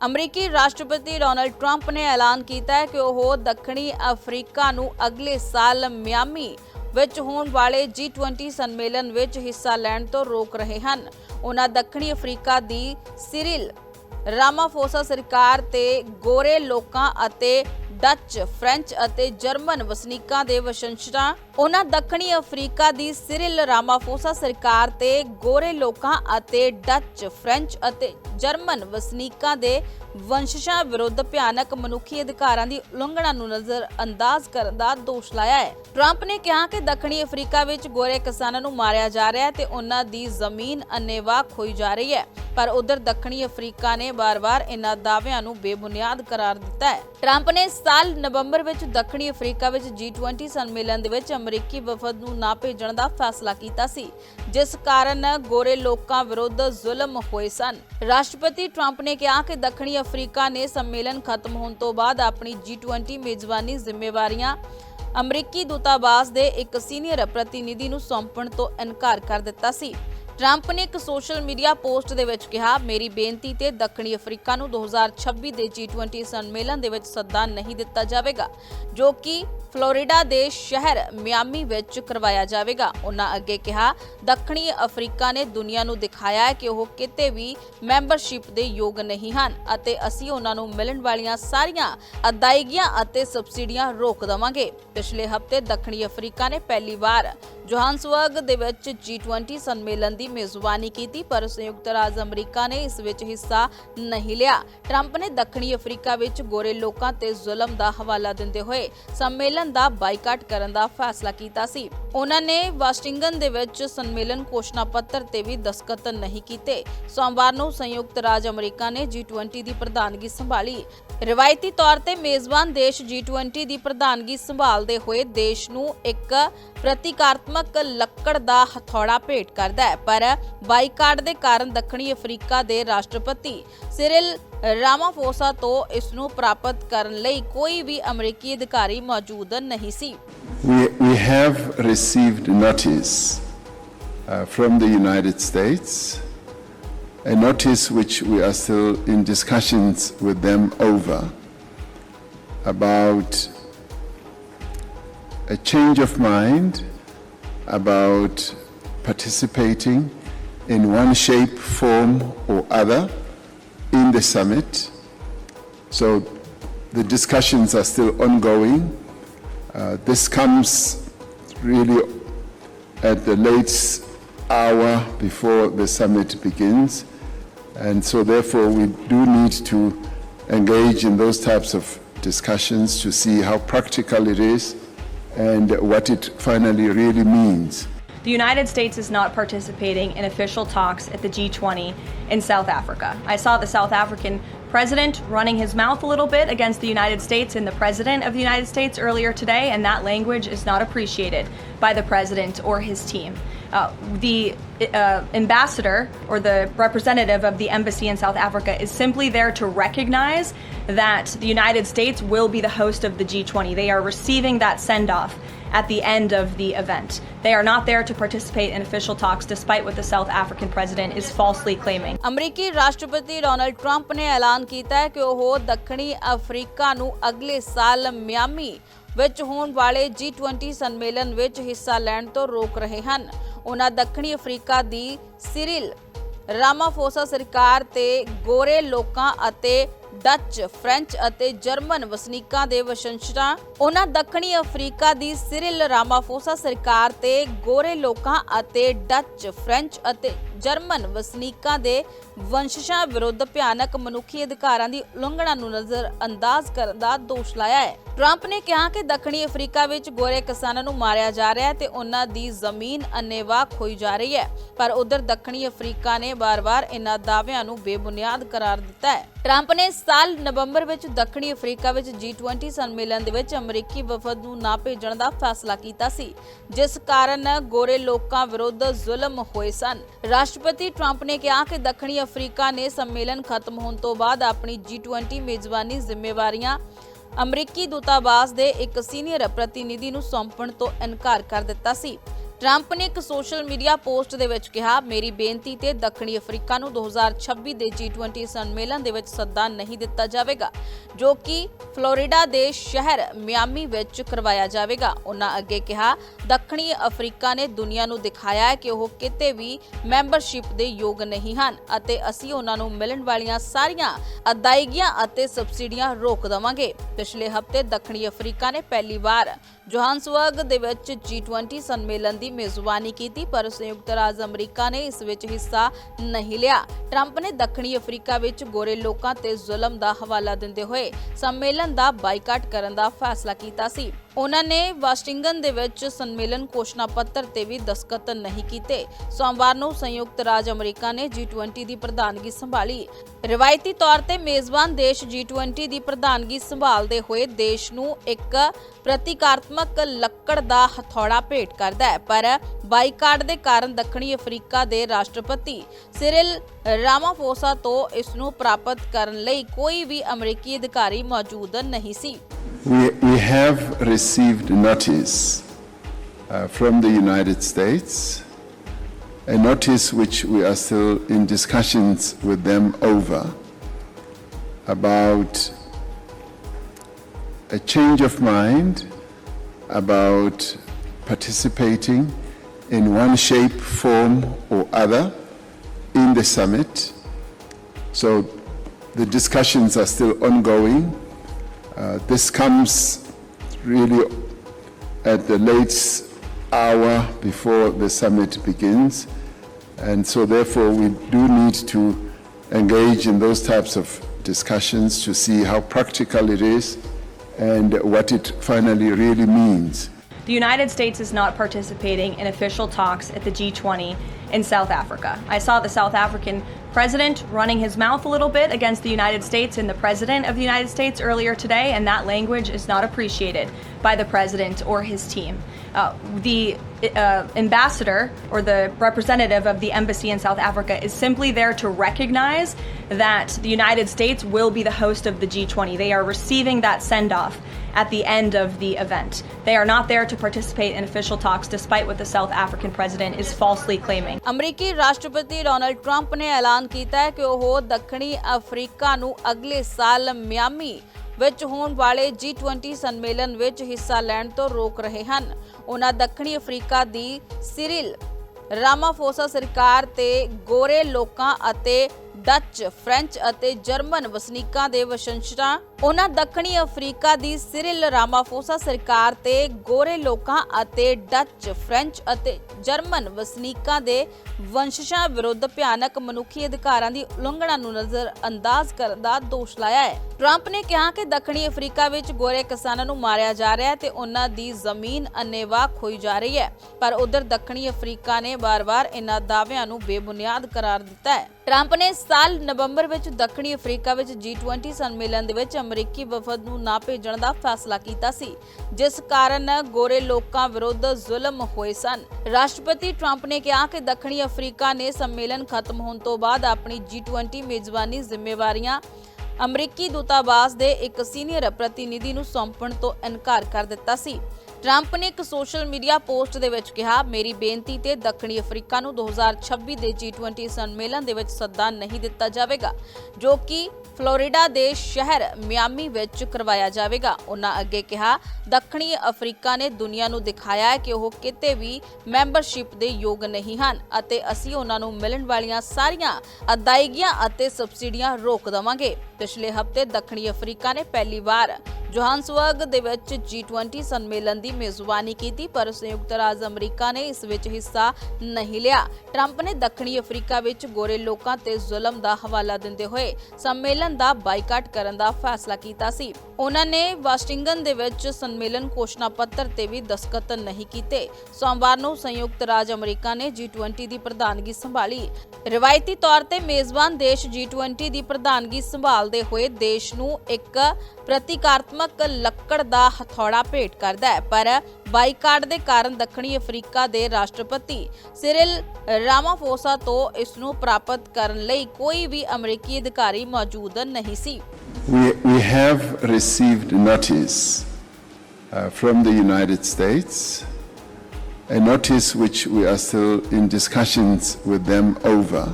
ਅਮਰੀਕੀ ਰਾਸ਼ਟਰਪਤੀ Donald Trump ਨੇ ਐਲਾਨ ਕੀਤਾ ਹੈ ਕਿ ਉਹ ਦੱਖਣੀ ਅਫਰੀਕਾ ਨੂੰ ਅਗਲੇ ਸਾਲ ਮਿਆਮੀ ਵਿੱਚ ਹੋਣ ਵਾਲੇ G20 ਸੰਮੇਲਨ ਵਿੱਚ ਹਿੱਸਾ ਲੈਣ ਤੋਂ ਰੋਕ ਰਹੇ ਹਨ। ਉਹਨਾਂ ਦੱਖਣੀ ਅਫਰੀਕਾ ਦੀ ਸਿਰਿਲ ਰਾਮਾਫੋਸਾ ਸਰਕਾਰ ਤੇ ਗੋਰੇ ਲੋਕਾਂ ਅਤੇ ਡੱਚ, ਫ੍ਰੈਂਚ ਅਤੇ ਜਰਮਨ ਵਸਨੀਕਾਂ ਦੇ ਵਸੰਸ਼ਰਾਂ ਉਹਨਾਂ ਦੱਖਣੀ ਅਫਰੀਕਾ ਦੀ ਸਿਰਿਲ ਰਾਮਾਫੋਸਾ ਸਰਕਾਰ ਤੇ ਗੋਰੇ ਲੋਕਾਂ ਅਤੇ ਡੱਚ, ਫ੍ਰੈਂਚ ਅਤੇ ਜਰਮਨ ਵਸਨੀਕਾਂ ਦੇ ਵੰਸ਼ਜਾਂ ਵਿਰੁੱਧ ਭਿਆਨਕ ਮਨੁੱਖੀ ਅਧਿਕਾਰਾਂ ਦੀ ਉਲੰਘਣਾ ਨੂੰ ਨਜ਼ਰ ਅੰਦਾਜ਼ ਕਰਨ ਦਾ ਦੋਸ਼ ਲਾਇਆ ਹੈ। ਟਰੰਪ ਨੇ ਕਿਹਾ ਕਿ ਦੱਖਣੀ ਅਫਰੀਕਾ ਵਿੱਚ ਗੋਰੇ ਕਿਸਾਨਾਂ ਨੂੰ ਮਾਰਿਆ ਜਾ ਰਿਹਾ ਹੈ ਤੇ ਉਹਨਾਂ ਦੀ ਜ਼ਮੀਨ ਅੰਨੇਵਾਹ ਖੋਈ ਜਾ ਰਹੀ ਹੈ। ਪਰ ਉਧਰ ਦੱਖਣੀ ਅਫਰੀਕਾ ਨੇ ਵਾਰ-ਵਾਰ ਇਹਨਾਂ ਦਾਅਵਿਆਂ ਨੂੰ ਬੇਬੁਨਿਆਦ ਕਰਾਰ ਦਿੱਤਾ ਹੈ। ਟਰੰਪ ਨੇ ਸਾਲ ਨਵੰਬਰ ਵਿੱਚ ਦੱਖਣੀ ਅਫਰੀਕਾ ਵਿੱਚ G20 ਸੰਮੇਲਨ ਦੇ ਵਿੱਚ ਅਮਰੀਕੀ ਵਫਦ ਨੂੰ ਨਾ ਭੇਜਣ ਦਾ ਫੈਸਲਾ ਕੀਤਾ ਸੀ, ਜਿਸ ਕਾਰਨ ਗੋਰੇ ਲੋਕਾਂ ਵਿਰੁੱਧ ਜ਼ੁਲਮ ਹੋਏ ਸਨ। ਰਾਸ਼ਟਰਪਤੀ ਟਰੰਪ ਨੇ ਕਿਹਾ ਕਿ ਦੱਖਣੀ ਅਫਰੀਕਾ ਨੇ ਸੰਮੇਲਨ ਖਤਮ ਹੋਣ ਤੋਂ ਬਾਅਦ ਆਪਣੀ G20 ਮੇਜ਼ਬਾਨੀ ਜ਼ਿੰਮੇਵਾਰੀਆਂ ਅਮਰੀਕੀ ਦੂਤਾਵਾਸ ਦੇ ਇੱਕ ਸੀਨੀਅਰ ਪ੍ਰਤੀਨਿਧੀ ਨੂੰ ਸੌਂਪਣ ਤੋਂ ਇਨਕਾਰ ਕਰ ਦਿੱਤਾ ਸੀ। ਟਰੰਪ ਨੇ ਇੱਕ ਸੋਸ਼ਲ ਮੀਡੀਆ ਪੋਸਟ ਦੇ ਵਿੱਚ ਕਿਹਾ, ਮੇਰੀ ਬੇਨਤੀ ਤੇ ਦੱਖਣੀ ਅਫਰੀਕਾ ਨੂੰ 2026 ਦੇ G20 ਸੰਮੇਲਨ ਦੇ ਵਿੱਚ ਸੱਦਾ ਨਹੀਂ ਦਿੱਤਾ ਜਾਵੇਗਾ, ਜੋ ਕਿ ਫਲੋਰੀਡਾ ਦੇ ਸ਼ਹਿਰ ਮਿਆਮੀ ਵਿੱਚ ਕਰਵਾਇਆ ਜਾਵੇਗਾ। ਉਹਨਾਂ ਅੱਗੇ ਕਿਹਾ, ਦੱਖਣੀ ਅਫਰੀਕਾ ਨੇ ਦੁਨੀਆ ਨੂੰ ਦਿਖਾਇਆ ਹੈ ਕਿ ਉਹ ਕਿਤੇ ਵੀ ਮੈਂਬਰਸ਼ਿਪ ਦੇ ਯੋਗ ਨਹੀਂ ਹਨ ਅਤੇ ਅਸੀਂ ਉਹਨਾਂ ਨੂੰ ਮਿਲਣ ਵਾਲੀਆਂ ਸਾਰੀਆਂ ਅਦਾਇਗੀਆਂ ਅਤੇ ਸਬਸਿਡੀਆਂ ਰੋਕ ਦੇਵਾਂਗੇ। ਪਿਛਲੇ ਹਫ਼ਤੇ ਦੱਖਣੀ ਅਫਰੀਕਾ ਨੇ ਪਹਿਲੀ ਵਾਰ ਜੋਹਾਨਸਬਰਗ ਦੇ ਵਿੱਚ G20 ਸੰਮੇਲਨ ਦੀ ਮੇਜ਼ਬਾਨੀ ਕੀਤੀ, ਪਰ ਸੰਯੁਕਤ ਰਾਜ ਅਮਰੀਕਾ ਨੇ ਇਸ ਵਿੱਚ ਹਿੱਸਾ ਨਹੀਂ ਲਿਆ। ਟਰੰਪ ਨੇ ਦੱਖਣੀ ਅਫਰੀਕਾ ਵਿੱਚ ਗੋਰੇ ਲੋਕਾਂ ਤੇ ਜ਼ੁਲਮ ਦਾ ਹਵਾਲਾ ਦਿੰਦੇ ਹੋਏ ਸੰਮੇਲਨ ਦਾ ਬਾਈਕਾਟ ਕਰਨ ਦਾ ਫੈਸਲਾ ਕੀਤਾ ਸੀ। ਉਹਨਾਂ ਨੇ ਵਾਸ਼ਿੰਗਟਨ ਦੇ ਵਿੱਚ ਸੰਮੇਲਨ ਘੋਸ਼ਣਾ ਪੱਤਰ ਤੇ ਵੀ ਦਸਖਤ ਨਹੀਂ ਕੀਤੇ। ਸੋਮਵਾਰ ਨੂੰ ਸੰਯੁਕਤ ਰਾਜ ਅਮਰੀਕਾ ਨੇ G20 ਦੀ ਪ੍ਰਧਾਨਗੀ ਸੰਭਾਲੀ। ਰਵਾਇਤੀ ਤੌਰ ਤੇ ਮੇਜ਼ਬਾਨ ਦੇਸ਼ G20 ਦੀ ਪ੍ਰਧਾਨਗੀ ਸੰਭਾਲਦੇ ਹੋਏ ਦੇਸ਼ ਨੂੰ ਇੱਕ ਪ੍ਰਤੀਕਾਰਤਮਕ ਲੱਕੜ ਦਾ ਹਥੌੜਾ ਭੇਟ ਕਰਦਾ ਹੈ, ਪਰ ਬਾਈਕਾਟ ਦੇ ਕਾਰਨ ਦੱਖਣੀ ਅਫਰੀਕਾ ਦੇ ਰਾਸ਼ਟਰਪਤੀ ਸਿਰਿਲ ਰਾਮਾਫੋਸਾ ਤੋਂ ਇਸ ਨੂੰ ਪ੍ਰਾਪਤ ਕਰਨ ਲਈ ਕੋਈ ਵੀ ਅਮਰੀਕੀ ਅਧਿਕਾਰੀ ਮੌਜੂਦ ਨਹੀਂ ਸੀ। Have received notice uh, from the United States, a notice which we are still in discussions with them over about a change of mind about participating in one shape, form, or other in the summit. So the discussions are still ongoing. Uh, this comes really at the late hour before the summit begins. And so, therefore, we do need to engage in those types of discussions to see how practical it is and what it finally really means. The United States is not participating in official talks at the G20 in South Africa. I saw the South African president running his mouth a little bit against the United States and the president of the United States earlier today, and that language is not appreciated by the president or his team. Uh, the uh, ambassador or the representative of the embassy in South Africa is simply there to recognize that the United States will be the host of the G20. They are receiving that send off at the end of the event. They are not there to participate in official talks, despite what the South African president is falsely claiming. ਅਮਰੀਕੀ ਰਾਸ਼ਟਰਪਤੀ Donald Trump ਨੇ ਐਲਾਨ ਕੀਤਾ ਹੈ ਕਿ ਉਹ ਦੱਖਣੀ Africa ਨੂੰ ਅਗਲੇ ਸਾਲ ਮਿਆਮੀ ਵਿੱਚ ਹੋਣ ਵਾਲੇ G20 ਸੰਮੇਲਨ ਵਿੱਚ ਹਿੱਸਾ ਲੈਣ ਤੋਂ ਰੋਕ ਰਹੇ ਹਨ ਉਹਨਾਂ ਦੱਖਣੀ ਅਫਰੀਕਾ ਦੀ ਸਿਰਿਲ ਰਾਮਾਫੋਸਾ ਸਰਕਾਰ ਤੇ ਗੋਰੇ ਲੋਕਾਂ ਅਤੇ ਡੱਚ, ਫ੍ਰੈਂਚ ਅਤੇ ਜਰਮਨ ਵਸਨੀਕਾਂ ਦੇ ਵਸੰਸ਼ਰਾਂ ਉਹਨਾਂ ਦੱਖਣੀ ਅਫਰੀਕਾ ਦੀ ਸਿਰਿਲ ਰਾਮਾਫੋਸਾ ਸਰਕਾਰ ਤੇ ਗੋਰੇ ਲੋਕਾਂ ਅਤੇ ਡੱਚ, ਫ੍ਰੈਂਚ ਅਤੇ ਜਰਮਨ ਵਸਨੀਕਾਂ ਦੇ ਵੰਸ਼ਜਾਂ ਵਿਰੁੱਧ ਭਿਆਨਕ ਮਨੁੱਖੀ ਅਧਿਕਾਰਾਂ ਦੀ ਉਲੰਘਣਾ ਨੂੰ ਨਜ਼ਰ ਅੰਦਾਜ਼ ਕਰਨ ਦਾ ਦੋਸ਼ ਲਾਇਆ ਹੈ। ਟਰੰਪ ਨੇ ਕਿਹਾ ਕਿ ਦੱਖਣੀ ਅਫਰੀਕਾ ਵਿੱਚ ਗੋਰੇ ਕਿਸਾਨਾਂ ਨੂੰ ਮਾਰਿਆ ਜਾ ਰਿਹਾ ਹੈ ਤੇ ਉਹਨਾਂ ਦੀ ਜ਼ਮੀਨ ਅੰਨੇਵਾਹ ਖੋਈ ਜਾ ਰਹੀ ਹੈ। ਪਰ ਉਧਰ ਦੱਖਣੀ ਅਫਰੀਕਾ ਨੇ ਬਾਰ ਵਾਰ ਇਹਨਾਂ ਦਾਅਵਿਆਂ ਨੂੰ ਬੇਬੁਨਿਆਦ ਕਰਾਰ ਦਿੱਤਾ ਹੈ। ਟਰੰਪ ਨੇ ਸਾਲ ਨਵੰਬਰ ਵਿੱਚ ਦੱਖਣੀ ਅਫਰੀਕਾ ਵਿੱਚ G20 ਸੰਮੇਲਨ ਦੇ ਵਿੱਚ ਅਮਰੀਕੀ ਵਫਦ ਨੂੰ ਨਾ ਭੇਜਣ ਦਾ ਫੈਸਲਾ ਕੀਤਾ ਸੀ, ਜਿਸ ਕਾਰਨ ਗੋਰੇ ਲੋਕਾਂ ਵਿਰੁੱਧ ਜ਼ੁਲਮ ਹੋਏ ਸਨ। ਰਾਸ਼ਟਰਪਤੀ ਟਰੰਪ ਨੇ ਕਿਹਾ ਕਿ ਦੱਖਣੀ ਅਫਰੀਕਾ ਨੇ ਸੰਮੇਲਨ ਖਤਮ ਹੋਣ ਤੋਂ ਬਾਅਦ ਆਪਣੀ G20 ਮੇਜ਼ਬਾਨੀ ਜ਼ਿੰਮੇਵਾਰੀਆਂ ਅਮਰੀਕੀ ਦੂਤਾਵਾਸ ਦੇ ਇੱਕ ਸੀਨੀਅਰ ਪ੍ਰਤੀਨਿਧੀ ਨੂੰ ਸੌਂਪਣ ਤੋਂ ਇਨਕਾਰ ਕਰ ਦਿੱਤਾ ਸੀ। ਟਰੰਪ ਨੇ ਇੱਕ ਸੋਸ਼ਲ ਮੀਡੀਆ ਪੋਸਟ ਦੇ ਵਿੱਚ ਕਿਹਾ, ਮੇਰੀ ਬੇਨਤੀ ਤੇ ਦੱਖਣੀ ਅਫਰੀਕਾ ਨੂੰ 2026 ਦੇ G20 ਸੰਮੇਲਨ ਦੇ ਵਿੱਚ ਸੱਦਾ ਨਹੀਂ ਦਿੱਤਾ ਜਾਵੇਗਾ, ਜੋ ਕਿ ਫਲੋਰੀਡਾ ਦੇ ਸ਼ਹਿਰ ਮਿਆਮੀ ਵਿੱਚ ਕਰਵਾਇਆ ਜਾਵੇਗਾ। ਉਹਨਾਂ ਅੱਗੇ ਕਿਹਾ, ਦੱਖਣੀ ਅਫਰੀਕਾ ਨੇ ਦੁਨੀਆ ਨੂੰ ਦਿਖਾਇਆ ਹੈ ਕਿ ਉਹ ਕਿਤੇ ਵੀ ਮੈਂਬਰਸ਼ਿਪ ਦੇ ਯੋਗ ਨਹੀਂ ਹਨ ਅਤੇ ਅਸੀਂ ਉਹਨਾਂ ਨੂੰ ਮਿਲਣ ਵਾਲੀਆਂ ਸਾਰੀਆਂ ਅਦਾਇਗੀਆਂ ਅਤੇ ਸਬਸਿਡੀਆਂ ਰੋਕ ਦੇਵਾਂਗੇ। ਪਿਛਲੇ ਹਫ਼ਤੇ ਦੱਖਣੀ ਅਫਰੀਕਾ ਨੇ ਪਹਿਲੀ ਵਾਰ ਜੋਹਾਨਸਬਰਗ ਦੇ ਵਿੱਚ G20 ਸੰਮੇਲਨ ਦੀ ਮੇਜ਼ਬਾਨੀ ਕੀਤੀ, ਪਰ ਸੰਯੁਕਤ ਰਾਜ ਅਮਰੀਕਾ ਨੇ ਇਸ ਵਿੱਚ ਹਿੱਸਾ ਨਹੀਂ ਲਿਆ। ਟਰੰਪ ਨੇ ਦੱਖਣੀ ਅਫਰੀਕਾ ਵਿੱਚ ਗੋਰੇ ਲੋਕਾਂ ਤੇ ਜ਼ੁਲਮ ਦਾ ਹਵਾਲਾ ਦਿੰਦੇ ਹੋਏ ਸੰਮੇਲਨ ਦਾ ਬਾਈਕਾਟ ਕਰਨ ਦਾ ਫੈਸਲਾ ਕੀਤਾ ਸੀ। ਉਹਨਾਂ ਨੇ ਵਾਸ਼ਿੰਗਟਨ ਦੇ ਵਿੱਚ ਸੰਮੇਲਨ ਘੋਸ਼ਣਾ ਪੱਤਰ ਤੇ ਵੀ ਦਸਖਤ ਨਹੀਂ ਕੀਤੇ। ਸੋਮਵਾਰ ਨੂੰ ਸੰਯੁਕਤ ਰਾਜ ਅਮਰੀਕਾ ਨੇ G20 ਦੀ ਪ੍ਰਧਾਨਗੀ ਸੰਭਾਲੀ। ਰਵਾਇਤੀ ਤੌਰ ਤੇ ਮੇਜ਼ਬਾਨ ਦੇਸ਼ G20 ਦੀ ਪ੍ਰਧਾਨਗੀ ਸੰਭਾਲਦੇ ਹੋਏ ਦੇਸ਼ ਨੂੰ ਇੱਕ ਪ੍ਰਤੀਕਾਤਮਕ ਲੱਕੜ ਦਾ ਹਥੌੜਾ ਭੇਟ ਕਰਦਾ ਹੈ ਪਰ ਬਾਈਕਾਟ ਦੇ ਕਾਰਨ ਦੱਖਣੀ ਅਫਰੀਕਾ ਦੇ ਰਾਸ਼ਟਰਪਤੀ ਸਿਰਿਲ ਰਾਮਾਫੋਸਾ ਤੋਂ ਇਸ ਨੂੰ ਪ੍ਰਾਪਤ ਕਰਨ ਲਈ ਕੋਈ ਵੀ ਅਮਰੀਕੀ ਅਧਿਕਾਰੀ ਮੌਜੂਦ ਨਹੀਂ ਸੀ। We, we have received notice uh, from the United States, a notice which we are still in discussions with them over about a change of mind about participating in one shape, form, or other in the summit. So the discussions are still ongoing. Uh, this comes really at the late hour before the summit begins. And so, therefore, we do need to engage in those types of discussions to see how practical it is and what it finally really means. The United States is not participating in official talks at the G20 in South Africa. I saw the South African president running his mouth a little bit against the United States and the president of the United States earlier today, and that language is not appreciated by the president or his team. Uh, the uh, ambassador or the representative of the embassy in South Africa is simply there to recognize that the United States will be the host of the G20. They are receiving that send off at the end of the event. They are not there to participate in official talks, despite what the South African president is falsely claiming. ਅਮਰੀਕੀ ਰਾਸ਼ਟਰਪਤੀ Donald Trump ਨੇ ਐਲਾਨ ਕੀਤਾ ਹੈ ਕਿ ਉਹ ਦੱਖਣੀ Africa ਨੂੰ ਅਗਲੇ ਸਾਲ ਮਿਆਮੀ ਵਿੱਚ ਹੋਣ ਵਾਲੇ G20 ਸੰਮੇਲਨ ਵਿੱਚ ਹਿੱਸਾ ਲੈਣ ਤੋਂ ਰੋਕ ਰਹੇ ਹਨ ਉਹਨਾਂ ਦੱਖਣੀ ਅਫਰੀਕਾ ਦੀ ਸਿਰਿਲ ਰਾਮਾਫੋਸਾ ਸਰਕਾਰ ਤੇ ਗੋਰੇ ਲੋਕਾਂ ਅਤੇ ਡੱਚ, ਫ੍ਰੈਂਚ ਅਤੇ ਜਰਮਨ ਵਸਨੀਕਾਂ ਦੇ ਵਸੰਸ਼ਰਾਂ, ਉਹਨਾਂ ਦੱਖਣੀ ਅਫਰੀਕਾ ਦੀ ਸਿਰਿਲ ਰਾਮਾਫੋਸਾ ਸਰਕਾਰ ਤੇ ਗੋਰੇ ਲੋਕਾਂ ਅਤੇ ਡੱਚ, ਫ੍ਰੈਂਚ ਅਤੇ ਜਰਮਨ ਵਸਨੀਕਾਂ ਦੇ ਵੰਸ਼ਜਾਂ ਵਿਰੁੱਧ ਭਿਆਨਕ ਮਨੁੱਖੀ ਅਧਿਕਾਰਾਂ ਦੀ ਉਲੰਘਣਾ ਨੂੰ ਨਜ਼ਰ ਅੰਦਾਜ਼ ਕਰਨ ਦਾ ਦੋਸ਼ ਲਾਇਆ ਹੈ। ਟਰੰਪ ਨੇ ਕਿਹਾ ਕਿ ਦੱਖਣੀ ਅਫਰੀਕਾ ਵਿੱਚ ਗੋਰੇ ਕਿਸਾਨਾਂ ਨੂੰ ਮਾਰਿਆ ਜਾ ਰਿਹਾ ਹੈ ਤੇ ਉਹਨਾਂ ਦੀ ਜ਼ਮੀਨ ਅੰਨੇਵਾਹ ਖੋਈ ਜਾ ਰਹੀ ਹੈ। ਪਰ ਉਧਰ ਦੱਖਣੀ ਅਫਰੀਕਾ ਨੇ ਵਾਰ-ਵਾਰ ਇਹਨਾਂ ਦਾਅਵਿਆਂ ਨੂੰ ਬੇਬੁਨਿਆਦ ਕਰਾਰ ਦਿੱਤਾ ਹੈ। ਟਰੰਪ ਨੇ ਸਾਲ ਨਵੰਬਰ ਵਿੱਚ ਦੱਖਣੀ ਅਫਰੀਕਾ ਵਿੱਚ G20 ਸੰਮੇਲਨ ਦੇ ਵਿੱਚ ਅਮਰੀਕੀ ਵਫਦ ਨੂੰ ਨਾ ਭੇਜਣ ਦਾ ਫੈਸਲਾ ਕੀਤਾ ਸੀ, ਜਿਸ ਕਾਰਨ ਗੋਰੇ ਲੋਕਾਂ ਵਿਰੁੱਧ ਜ਼ੁਲਮ ਹੋਏ ਸਨ। ਰਾਸ਼ਟਰਪਤੀ ਟਰੰਪ ਨੇ ਕਿਹਾ ਕਿ ਦੱਖਣੀ ਅਫਰੀਕਾ ਨੇ ਸੰਮੇਲਨ ਖਤਮ ਹੋਣ ਤੋਂ ਬਾਅਦ ਆਪਣੀ G20 ਮੇਜ਼ਬਾਨੀ ਜ਼ਿੰਮੇਵਾਰੀਆਂ ਅਮਰੀਕੀ ਦੂਤਾਵਾਸ ਦੇ ਇੱਕ ਸੀਨੀਅਰ ਪ੍ਰਤੀਨਿਧੀ ਨੂੰ ਸੌਂਪਣ ਤੋਂ ਇਨਕਾਰ ਕਰ ਦਿੱਤਾ ਸੀ। ਟਰੰਪ ਨੇ ਇੱਕ ਸੋਸ਼ਲ ਮੀਡੀਆ ਪੋਸਟ ਦੇ ਵਿੱਚ ਕਿਹਾ, ਮੇਰੀ ਬੇਨਤੀ ਤੇ ਦੱਖਣੀ ਅਫਰੀਕਾ ਨੂੰ 2026 ਦੇ G20 ਸੰਮੇਲਨ ਦੇ ਵਿੱਚ ਸੱਦਾ ਨਹੀਂ ਦਿੱਤਾ ਜਾਵੇਗਾ, ਜੋ ਕਿ ਫਲੋਰੀਡਾ ਦੇ ਸ਼ਹਿਰ ਮਿਆਮੀ ਵਿੱਚ ਕਰਵਾਇਆ ਜਾਵੇਗਾ। ਉਹਨਾਂ ਅੱਗੇ ਕਿਹਾ, ਦੱਖਣੀ ਅਫਰੀਕਾ ਨੇ ਦੁਨੀਆ ਨੂੰ ਦਿਖਾਇਆ ਹੈ ਕਿ ਉਹ ਕਿਤੇ ਵੀ ਮੈਂਬਰਸ਼ਿਪ ਦੇ ਯੋਗ ਨਹੀਂ ਹਨ ਅਤੇ ਅਸੀਂ ਉਹਨਾਂ ਨੂੰ ਮਿਲਣ ਵਾਲੀਆਂ ਸਾਰੀਆਂ ਅਦਾਇਗੀਆਂ ਅਤੇ ਸਬਸਿਡੀਆਂ ਰੋਕ ਦੇਵਾਂਗੇ। ਪਿਛਲੇ ਹਫ਼ਤੇ ਦੱਖਣੀ ਅਫਰੀਕਾ ਨੇ ਪਹਿਲੀ ਵਾਰ ਜੋਹਾਨਸਬਰਗ ਦੇ ਵਿੱਚ G20 ਸੰਮੇਲਨ ਦੀ ਮੇਜ਼ਬਾਨੀ ਕੀਤੀ, ਪਰ ਸੰਯੁਕਤ ਰਾਜ ਅਮਰੀਕਾ ਨੇ ਇਸ ਵਿੱਚ ਹਿੱਸਾ ਨਹੀਂ ਲਿਆ। ਟਰੰਪ ਨੇ ਦੱਖਣੀ ਅਫਰੀਕਾ ਵਿੱਚ ਗੋਰੇ ਲੋਕਾਂ ਤੇ ਜ਼ੁਲਮ ਦਾ ਹਵਾਲਾ ਦਿੰਦੇ ਹੋਏ ਸੰਮੇਲਨ ਦਾ ਬਾਈਕਾਟ ਕਰਨ ਦਾ ਫੈਸਲਾ ਕੀਤਾ ਸੀ। ਉਹਨਾਂ ਨੇ ਵਾਸ਼ਿੰਗਟਨ ਦੇ ਵਿੱਚ ਸੰਮੇਲਨ ਘੋਸ਼ਣਾ ਪੱਤਰ ਤੇ ਵੀ ਦਸਤਖਤ ਨਹੀਂ ਕੀਤੇ। ਸੋਮਵਾਰ ਨੂੰ ਸੰਯੁਕਤ ਰਾਜ ਅਮਰੀਕਾ ਨੇ G20 ਦੀ ਪ੍ਰਧਾਨਗੀ ਸੰਭਾਲੀ। ਰਵਾਇਤੀ ਤੌਰ ਤੇ ਮੇਜ਼ਬਾਨ ਦੇਸ਼ G20 ਦੀ ਪ੍ਰਧਾਨਗੀ ਸੰਭਾਲਦੇ ਹੋਏ ਦੇਸ਼ ਨੂੰ ਇੱਕ ਪ੍ਰਤੀਕਾਰਤਮਕ ਲੱਕੜ ਦਾ ਹਥੌੜਾ ਭੇਟ ਕਰਦਾ ਹੈ, ਪਰ ਬਾਈਕਾਟ ਦੇ ਕਾਰਨ ਦੱਖਣੀ ਅਫਰੀਕਾ ਦੇ ਰਾਸ਼ਟਰਪਤੀ ਸਿਰਿਲ ਰਾਮਾਫੋਸਾ ਤੋਂ ਇਸ ਨੂੰ ਪ੍ਰਾਪਤ ਕਰਨ ਲਈ ਕੋਈ ਵੀ ਅਮਰੀਕੀ ਅਧਿਕਾਰੀ ਮੌਜੂਦ ਨਹੀਂ ਸੀ We, we have received notice uh, from the United States, a notice which we are still in discussions with them over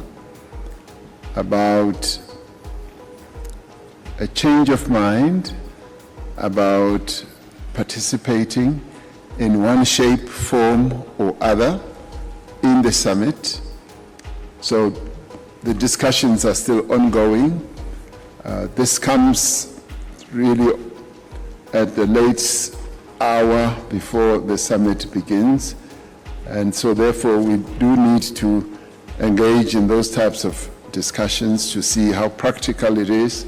about a change of mind about participating in one shape, form, or other in the summit. So the discussions are still ongoing. Uh, this comes really at the late hour before the summit begins. And so, therefore, we do need to engage in those types of discussions to see how practical it is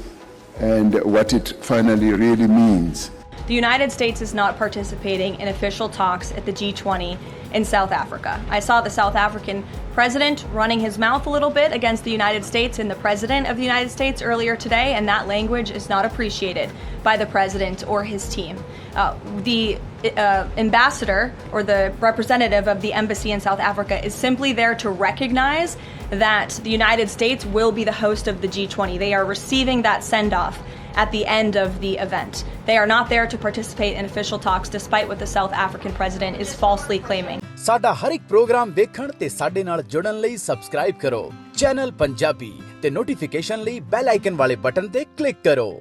and what it finally really means. The United States is not participating in official talks at the G20 in South Africa. I saw the South African president running his mouth a little bit against the United States and the president of the United States earlier today, and that language is not appreciated by the president or his team. Uh, the uh, ambassador or the representative of the embassy in South Africa is simply there to recognize that the United States will be the host of the G20. They are receiving that send off at the end of the event. They are not there to participate in official talks, despite what the South African president is falsely claiming. ਸਾਡਾ ਹਰ ਇੱਕ programme ਵੇਖਣ ਤੇ ਸਾਡੇ ਨਾਲ ਜੁੜਨ ਲਈ subscribe ਕਰੋ channel Punjabi ਤੇ ਨੋਟੀਫਿਕੇਸ਼ਨ ਲਈ ਬੈਲ ਆਈਕਨ ਵਾਲੇ ਬਟਨ ਤੇ ਕਲਿੱਕ ਕਰੋ